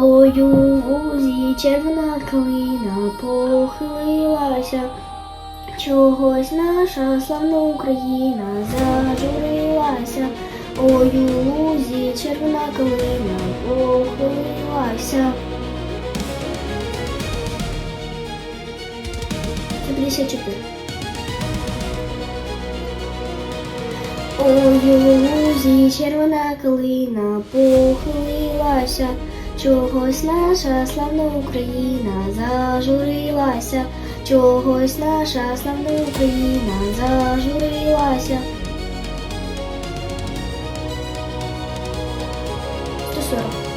Ой, у червона калина похилилася. Чогось наша славна Україна зажурилася. У лузі червона калина похилилася. 54. Ой, у лузі червона калина похилилася, чогось наша славна Україна зажурилася, чогось наша славна Україна зажурилася. 140.